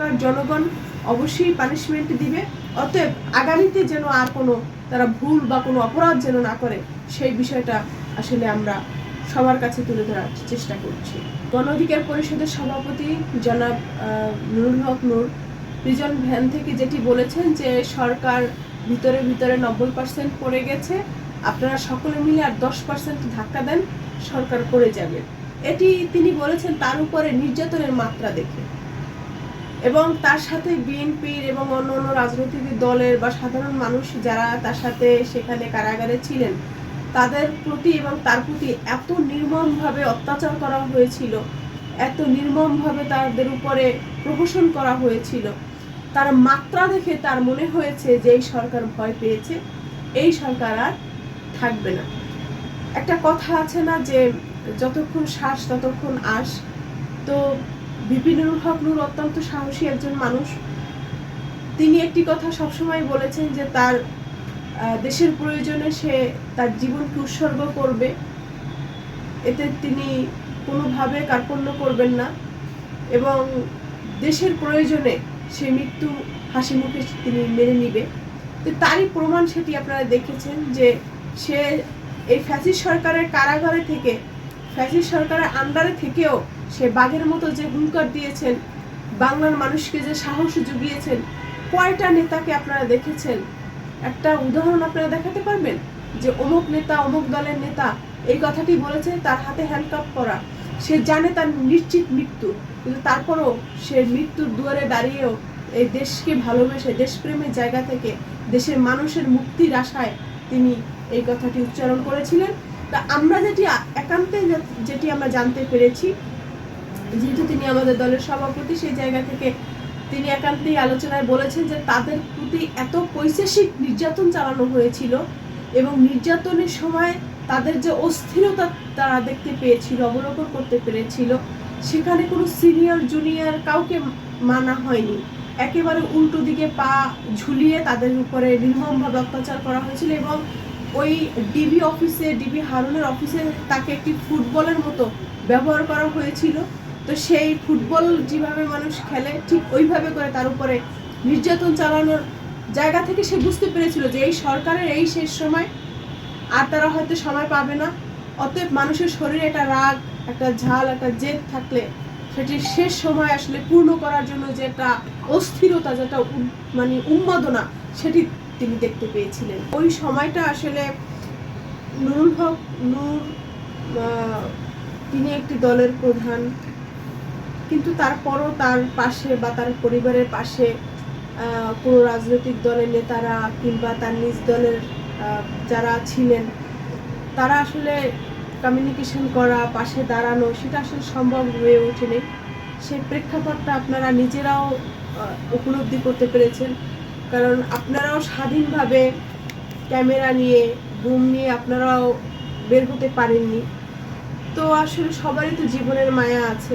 সরকার, জনগণ অবশ্যই পানিশমেন্ট দিবে। অতএব আগামীতে যেন আর কোনো তারা ভুল বা কোনো অপরাধ যেন না করে, সেই বিষয়টা আসলে আমরা সবার কাছে তুলে ধরার চেষ্টা করছি। গণ অধিকার পরিষদের সভাপতি জনাব নুরুল হক নূর প্রিজন ভ্যান থেকে যেটি বলেছেন যে সরকার ভিতরে ভিতরে নব্বই পার্সেন্ট পড়ে গেছে, আপনারা সকলে মিলে আর দশ পার্সেন্ট ধাক্কা দেন, সরকার করে যাবে। এটি তিনি বলেছেন তার উপরে নির্যাতনের মাত্রা দেখে। এবং তার সাথে বিএনপির এবং অন্য অন্য রাজনৈতিক দলের বা সাধারণ মানুষ যারা তার সাথে সেখানে কারাগারে ছিলেন, তাদের প্রতি এবং তার প্রতি এত নির্মমভাবে অত্যাচার করা হয়েছিল, এত নির্মমভাবে তাদের উপরে প্রহসন করা হয়েছিল। তার মাত্রা দেখে তার মনে হয়েছে যে এই সরকার ভয় পেয়েছে, এই সরকার আর থাকবে না। একটা কথা আছে না যে যতক্ষণ শ্বাস ততক্ষণ আশ। তো বিপিনুর হক নূর অত্যন্ত সাহসী একজন মানুষ। তিনি একটি কথা সবসময় বলেছেন যে তার দেশের প্রয়োজনে সে তার জীবনকে উৎসর্গ করবে। এতে তিনি কোনোভাবে কার্পণ্য করবেন না এবং দেশের প্রয়োজনে সে মৃত্যু হাসি মুখে তিনি মেনে নিবে। তো তারই প্রমাণ সেটি আপনারা দেখেছেন যে সে এই ফ্যাসিস সরকারের কারাগারে থেকে ফ্যাসিস সরকারের আন্ডারে থেকেও সে বাঘের মতো যে হুঙ্কার দিয়েছেন, বাংলার মানুষকে যে সাহস জুগিয়েছেন, কয়টা নেতাকে আপনারা দেখেছেন? একটা উদাহরণ আপনারা দেখাতে পারবেন? যে অমুক নেতা, অমুক দলের নেতা এই কথাটি বলেছে, তার হাতে হ্যান্ডকাপ করা সে জানে তার নিশ্চিত মৃত্যু, কিন্তু তারপরও সে মৃত্যুর দুয়ারে দাঁড়িয়েও এই দেশকে ভালোবেসে, দেশপ্রেমের জায়গা থেকে, দেশের মানুষের মুক্তির আশায় তিনি এই কথাটি উচ্চারণ করেছিলেন। তা আমরা যেটি একান্তে যেটি আমরা জানতে পেরেছি যেহেতু তিনি আমাদের দলের সভাপতি, সেই জায়গা থেকে তিনি একান্তেই আলোচনায় বলেছেন যে তাদের প্রতি এত পৈশাসিক নির্যাতন চালানো হয়েছিল এবং নির্যাতনের সময় তাদের যে অস্থিরতা তারা দেখতে পেয়েছিল, অবলোকন করতে পেরেছিল, সেখানে কোনো সিনিয়র, জুনিয়র কাউকে মানা হয়নি। একেবারে উল্টো দিকে পা ঝুলিয়ে তাদের উপরে নির্মমভাবে অত্যাচার করা হয়েছিল এবং ওই ডিবি অফিসে, ডিবি হারুনের অফিসে তাকে একটি ফুটবলের মতো ব্যবহার করা হয়েছিল। তো সেই ফুটবল যেভাবে মানুষ খেলে, ঠিক ওইভাবে করে তার উপরে নির্যাতন চালানোর জায়গা থেকে সে বুঝতে পেরেছিল যে এই সরকারের এই শেষ সময় আর তারা হয়তো সময় পাবে না। অতএব মানুষের শরীরে একটা রাগ, একটা ঝাল, একটা জেদ থাকলে সেটির শেষ সময় আসলে পূর্ণ করার জন্য যে একটা অস্থিরতা যেটা মানে উন্মাদনা, সেটি তিনি দেখতে পেয়েছিলেন। ওই সময়টা আসলে নুরুল হক, নূর তিনি একটি দলের প্রধান। কিন্তু তারপরও তার পাশে বা তার পরিবারের পাশে কোনো রাজনৈতিক দলের নেতারা কিংবা তার নিজ দলের যারা ছিলেন, তারা আসলে কমিউনিকেশন করা, পাশে দাঁড়ানো, সেটা আসলে সম্ভব হয়ে ওঠেনি। সেই প্রেক্ষাপটটা আপনারা নিজেরাও উপলব্ধি করতে পেরেছেন। কারণ আপনারাও স্বাধীনভাবে ক্যামেরা নিয়ে বুম নিয়ে আপনারাও বের হতে পারেননি। তো আসলে সবারই তো জীবনের মায়া আছে।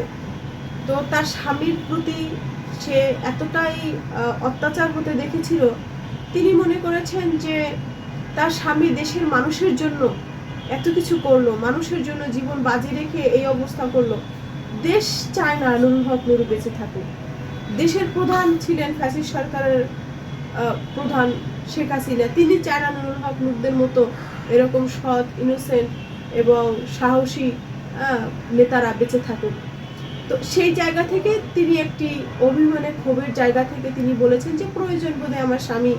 তো তার স্বামীর প্রতি সে এতটাই অত্যাচার হতে দেখেছিল, তিনি মনে করেছেন যে তার স্বামী দেশের মানুষের জন্য এত কিছু করল, মানুষের জন্য জীবন বাজি রেখে এই অবস্থা করল। দেশ চায় না নুরুল হক নুরু বেঁচে থাকুক। দেশের প্রধান ছিলেন ফ্যাসিস্ট সরকারের প্রধান শেখ হাসিনা। তিনি চায় না নুরুল হক নুরদের মতো এরকম সৎ ইনোসেন্ট এবং সাহসী নেতারা বেঁচে থাকুক। তো সেই জায়গা থেকে তিনি একটি অভিমানে ক্ষোভের জায়গা থেকে তিনি বলেছেন যে প্রয়োজন বোধে আমার স্বামী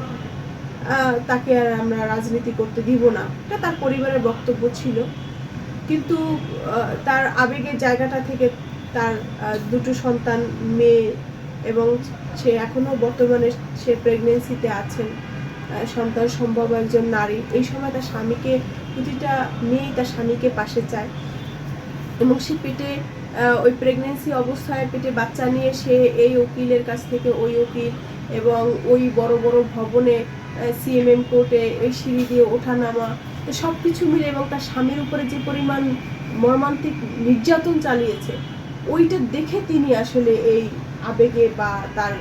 তাকে আর আমরা রাজনীতি করতে দিব না। এটা তার পরিবারের বক্তব্য ছিল। কিন্তু তার আবেগের জায়গাটা থেকে তার দুটো সন্তান, মেয়ে এবং সে এখনও বর্তমানে সে প্রেগনেন্সিতে আছেন সন্তান সম্ভব একজন নারী। এই সময় তার স্বামীকে, প্রতিটা মেয়ে তার স্বামীকে পাশে চায়। এবং সে পেটে ওই প্রেগনেন্সি অবস্থায় পেটে বাচ্চা নিয়ে সে এই উকিলের কাছ থেকে ওই উকিল এবং ওই বড় বড় ভবনে সিএমএম কোর্টে এই সিঁড়ি দিয়ে ওঠা নামা সব কিছু মিলে এবং তার স্বামীর উপরে যে পরিমাণ মর্মান্তিক নির্যাতন চালিয়েছে, ওইটা দেখে তিনি আসলে এই আবেগে বা তার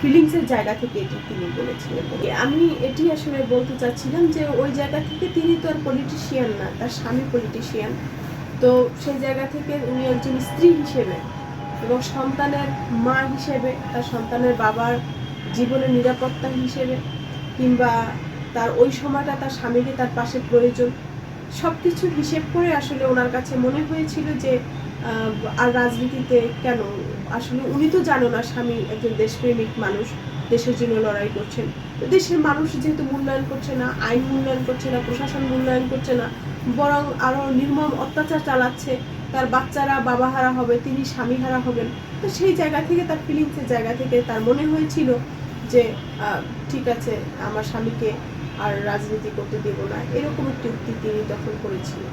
ফিলিংসের জায়গা থেকে এটি তিনি বলেছিলেন। আমি এটি আসলে বলতে চাচ্ছিলাম যে ওই জায়গা থেকে তিনি তো আর পলিটিশিয়ান না, তার স্বামী পলিটিশিয়ান তো সেই জায়গা থেকে উনি একজন স্ত্রী হিসেবে এবং সন্তানের মা হিসেবে, তার সন্তানের বাবার জীবনের নিরাপত্তা হিসেবে কিংবা তার ওই সময়টা তার স্বামীকে তার পাশে প্রয়োজন সব কিছু হিসেব করে আসলে ওনার কাছে মনে হয়েছিল যে আর রাজনীতিতে কেন? আসলে উনি তো জানো না স্বামী একজন দেশপ্রেমিক মানুষ, দেশের জন্য লড়াই করছেন। দেশের মানুষ যেহেতু মূল্যায়ন করছে না, আইন মূল্যায়ন করছে না, প্রশাসন মূল্যায়ন করছে না, বরং আরও নির্মম অত্যাচার চালাচ্ছে, তার বাচ্চারা বাবা হারা হবে, তিনি স্বামী হারা হবেন। তো সেই জায়গা থেকে, তার ফিলিংসের জায়গা থেকে তার মনে হয়েছিল যে ঠিক আছে, আমার স্বামীকে আর রাজনীতি করতে দেব না। এরকম একটি উক্তি তিনি তখন করেছিলেন।